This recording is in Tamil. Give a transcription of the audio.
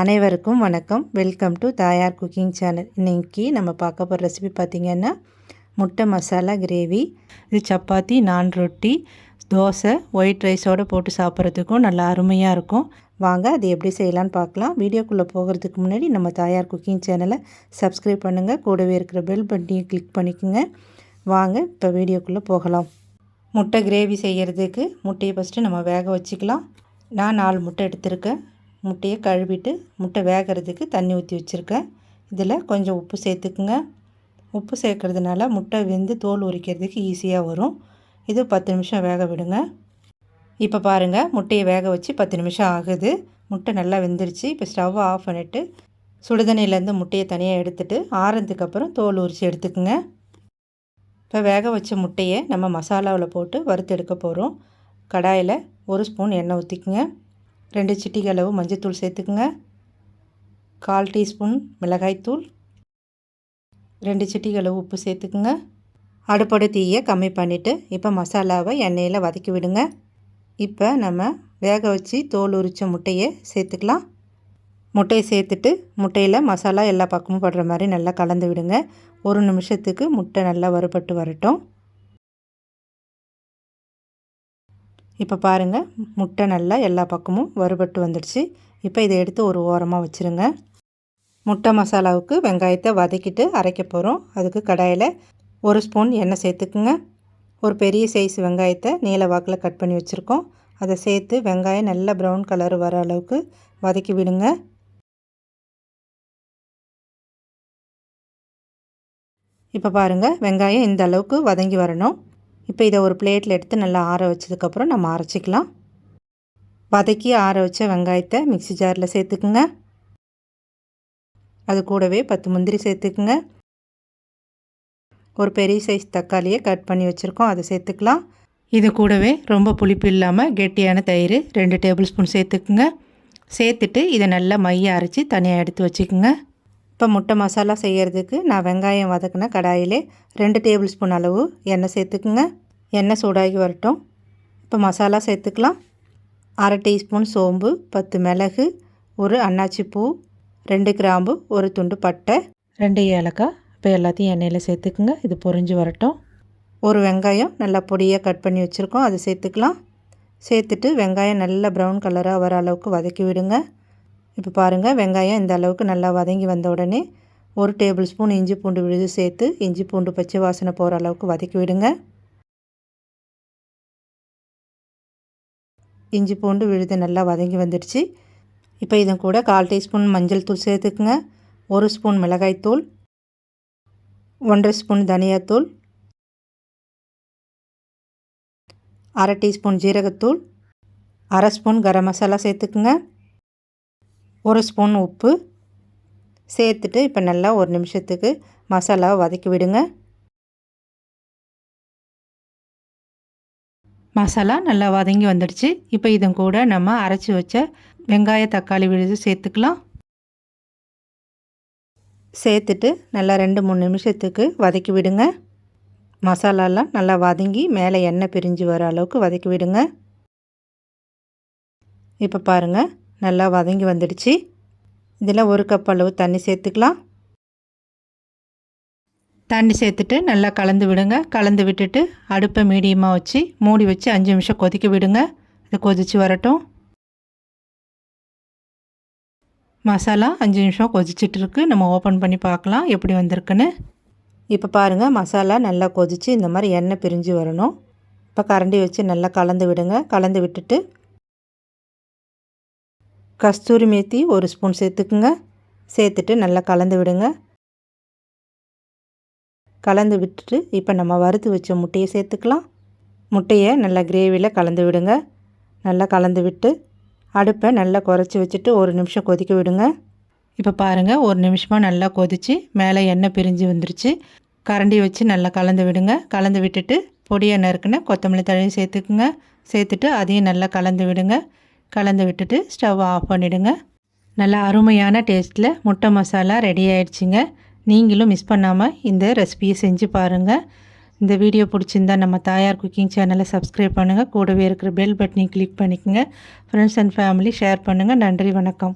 அனைவருக்கும் வணக்கம். வெல்கம் டு தாயார் குக்கிங் சேனல் இன்றைக்கி நம்ம பார்க்க போகிற ரெசிபி பார்த்திங்கன்னா முட்டை மசாலா கிரேவி இது சப்பாத்தி நான் ரொட்டி தோசை ஒயிட் ரைஸோடு போட்டு சாப்பிட்றதுக்கும் நல்லா அருமையாக இருக்கும். வாங்க அது எப்படி செய்யலான்னு பார்க்கலாம். வீடியோக்குள்ளே போகிறதுக்கு முன்னாடி நம்ம தாயார் குக்கிங் சேனலை சப்ஸ்கிரைப் பண்ணுங்கள் கூடவே இருக்கிற பெல் பட்டியை கிளிக் பண்ணிக்கோங்க. வாங்க இப்போ வீடியோக்குள்ளே போகலாம். முட்டை கிரேவி செய்கிறதுக்கு முட்டையை ஃபஸ்ட்டு நம்ம வேக வச்சுக்கலாம். நான் நாலு முட்டை எடுத்திருக்கேன். முட்டையை கழுவிட்டு முட்டை வேகிறதுக்கு தண்ணி ஊற்றி வச்சுருக்கேன். இதில் கொஞ்சம் உப்பு சேர்த்துக்குங்க. உப்பு சேர்க்குறதுனால முட்டை வெந்து தோல் உரிக்கிறதுக்கு ஈஸியாக வரும். இது பத்து நிமிஷம் வேக விடுங்க. இப்போ பாருங்கள் முட்டையை வேக வச்சு பத்து நிமிஷம் ஆகுது. முட்டை நல்லா வெந்துருச்சு. இப்போ ஸ்டவ்வை ஆஃப் பண்ணிவிட்டு சுடுதண்ணிலேருந்து முட்டையை தனியாக எடுத்துகிட்டு ஆறதுக்கப்புறம் தோல் உரித்து எடுத்துக்கோங்க. இப்போ வேக வச்ச முட்டையை நம்ம மசாலாவில் போட்டு வறுத்து எடுக்க போகிறோம் கடாயில் ஒரு ஸ்பூன் எண்ணெய் ஊற்றிக்குங்க ரெண்டு சிட்டிகை அளவு மஞ்சத்தூள் சேர்த்துக்குங்க. கால் டீஸ்பூன் மிளகாய்த்தூள். ரெண்டு சிட்டிகை அளவு உப்பு சேர்த்துக்குங்க. அடுப்போட தீயை கம்மி பண்ணிவிட்டு இப்போ மசாலாவை எண்ணெயில் வதக்கி விடுங்க. இப்போ நம்ம வேக வச்சு தோல் உரித்த முட்டையை சேர்த்துக்கலாம். முட்டையை சேர்த்துட்டு முட்டையில் மசாலா எல்லா பக்கமும் படுற மாதிரி நல்லா கலந்து விடுங்க. ஒரு நிமிஷத்துக்கு முட்டை நல்லா வறுபட்டு வரட்டும். இப்போ பாருங்கள் முட்டை நல்லா எல்லா பக்கமும் வறுபட்டு வந்துடுச்சு. இப்போ இதை எடுத்து ஒரு ஓரமாக வச்சுருங்க. முட்டை மசாலாவுக்கு வெங்காயத்தை வதக்கிட்டு அரைக்க போகிறோம் அதுக்கு கடாயில் ஒரு ஸ்பூன் எண்ணெய் சேர்த்துக்குங்க. ஒரு பெரிய சைஸ் வெங்காயத்தை நீல வாக்கில் கட் பண்ணி வச்சுருக்கோம். அதை சேர்த்து வெங்காயம் நல்ல ப்ரௌன் கலர் வர அளவுக்கு வதக்கி விடுங்க. இப்போ பாருங்கள் வெங்காயம் இந்த அளவுக்கு வதங்கி வரணும். இப்போ இதை ஒரு பிளேட்டில் எடுத்து நல்லா ஆற வச்சதுக்கப்புறம் நம்ம அரைச்சிக்கலாம். வதக்கி ஆற வச்ச வெங்காயத்தை மிக்சி ஜாரில் சேர்த்துக்குங்க. அது கூடவே பத்து முந்திரி சேர்த்துக்குங்க. ஒரு பெரிய சைஸ் தக்காளியை கட் பண்ணி வச்சுருக்கோம் அதை சேர்த்துக்கலாம். இது கூடவே ரொம்ப புளிப்பு இல்லாமல் கெட்டியான தயிர் ரெண்டு டேபிள் ஸ்பூன் சேர்த்துக்குங்க. சேர்த்துட்டு இதை நல்லா மைய அரைச்சி தனியாக எடுத்து வச்சுக்கோங்க. இப்போ முட்டை மசாலா செய்கிறதுக்கு நான் வெங்காயம் வதக்கின கடாயிலே ரெண்டு டேபிள் ஸ்பூன் அளவு எண்ணெய் சேர்த்துக்குங்க. எண்ணெய் சூடாகி வரட்டும். இப்போ மசாலா சேர்த்துக்கலாம். அரை டீஸ்பூன் சோம்பு பத்து மிளகு ஒரு அன்னாச்சி பூ ரெண்டு கிராம்பு ஒரு துண்டு பட்டை ரெண்டு ஏலக்காய். இப்போ எல்லாத்தையும் எண்ணெயில் சேர்த்துக்குங்க. இது பொறிஞ்சு வரட்டும். ஒரு வெங்காயம் நல்லா பொடியாக கட் பண்ணி வச்சுருக்கோம். அதை சேர்த்துக்கலாம். சேர்த்துட்டு வெங்காயம் நல்லா ப்ரௌன் கலராக வர அளவுக்கு வதக்கி விடுங்க. இப்போ பாருங்கள் வெங்காயம் இந்த அளவுக்கு நல்லா வதங்கி வந்த உடனே ஒரு டேபிள் ஸ்பூன் இஞ்சி பூண்டு விழுது சேர்த்து இஞ்சி பூண்டு பச்சை வாசனை போகிற அளவுக்கு வதக்கி விடுங்க. இஞ்சி பூண்டு விழுது நல்லா வதங்கி வந்துடுச்சு. இப்போ இதன் கூட கால் டீஸ்பூன் மஞ்சள் தூள் சேர்த்துக்குங்க. ஒரு ஸ்பூன் மிளகாய்த்தூள் ஒன்றரை ஸ்பூன் தனியாத்தூள் அரை டீஸ்பூன் ஜீரகத்தூள் அரை ஸ்பூன் கரம் மசாலா சேர்த்துக்குங்க. ஒரு ஸ்பூன் உப்பு சேர்த்துட்டு இப்போ நல்லா ஒரு நிமிஷத்துக்கு மசாலாவை வதக்கி விடுங்க. மசாலா நல்லா வதங்கி வந்துடுச்சு. இப்போ இதன் கூட நம்ம அரைச்சி வச்ச வெங்காய தக்காளி விழுது சேர்த்துக்கலாம். சேர்த்துட்டு நல்லா ரெண்டு மூணு நிமிஷத்துக்கு வதக்கி விடுங்க. மசாலாலாம் நல்லா வதங்கி மேலே எண்ணெய் பிரிஞ்சு வர அளவுக்கு வதக்கி விடுங்க. இப்போ பாருங்கள் நல்லா வதங்கி வந்துடுச்சு. இதில் ஒரு கப் அளவு தண்ணி சேர்த்துக்கலாம். தண்ணி சேர்த்துட்டு நல்லா கலந்து விடுங்க. கலந்து விட்டுட்டு அடுப்பை மீடியமாக வச்சு மூடி வச்சு அஞ்சு நிமிஷம் கொதிக்க விடுங்க. இது கொதித்து வரட்டும். மசாலா அஞ்சு நிமிஷம் கொதிச்சிட்ருக்கு நம்ம ஓப்பன் பண்ணி பார்க்கலாம் எப்படி வந்திருக்குன்னு. இப்போ பாருங்கள் மசாலா நல்லா கொதித்து இந்த மாதிரி எண்ணெய் பிரிஞ்சு வரணும். இப்போ கரண்டி வச்சு நல்லா கலந்து விடுங்க. கலந்து விட்டுட்டு கஸ்தூரி மேத்தி ஒரு ஸ்பூன் சேர்த்துக்குங்க. சேர்த்துட்டு நல்லா கலந்து விடுங்க. கலந்து விட்டுட்டு இப்போ நம்ம வறுத்து வச்ச முட்டையை சேர்த்துக்கலாம். முட்டையை நல்லா கிரேவியில் கலந்து விடுங்க. நல்லா கலந்து விட்டு அடுப்பை நல்லா குறைச்சி வச்சுட்டு ஒரு நிமிஷம் கொதிக்க விடுங்க. இப்போ பாருங்கள் ஒரு நிமிஷமாக நல்லா கொதித்து மேலே எண்ணெய் பிரிஞ்சு வந்துருச்சு. கரண்டி வச்சு நல்லா கலந்து விடுங்க. கலந்து விட்டுட்டு பொடியை நறுக்குன்னு கொத்தமல்லி தழையும் சேர்த்துக்குங்க. சேர்த்துட்டு அதையும் நல்லா கலந்து விடுங்க. கலந்து விட்டுட்டு ஸ்டவ் ஆஃப் பண்ணிவிடுங்க நல்லா அருமையான டேஸ்ட்டில் முட்டை மசாலா ரெடி ஆகிடுச்சிங்க நீங்களும் மிஸ் பண்ணாமல் இந்த ரெசிபியை செஞ்சு பாருங்கள் இந்த வீடியோ பிடிச்சிருந்தா நம்ம தாயார் குக்கிங் சேனலை சப்ஸ்கிரைப் பண்ணுங்கள் கூடவே இருக்கிற பெல் பட்டனையும் கிளிக் பண்ணிக்கோங்க. ஃப்ரெண்ட்ஸ் அண்ட் ஃபேமிலி ஷேர் பண்ணுங்கள் நன்றி வணக்கம்.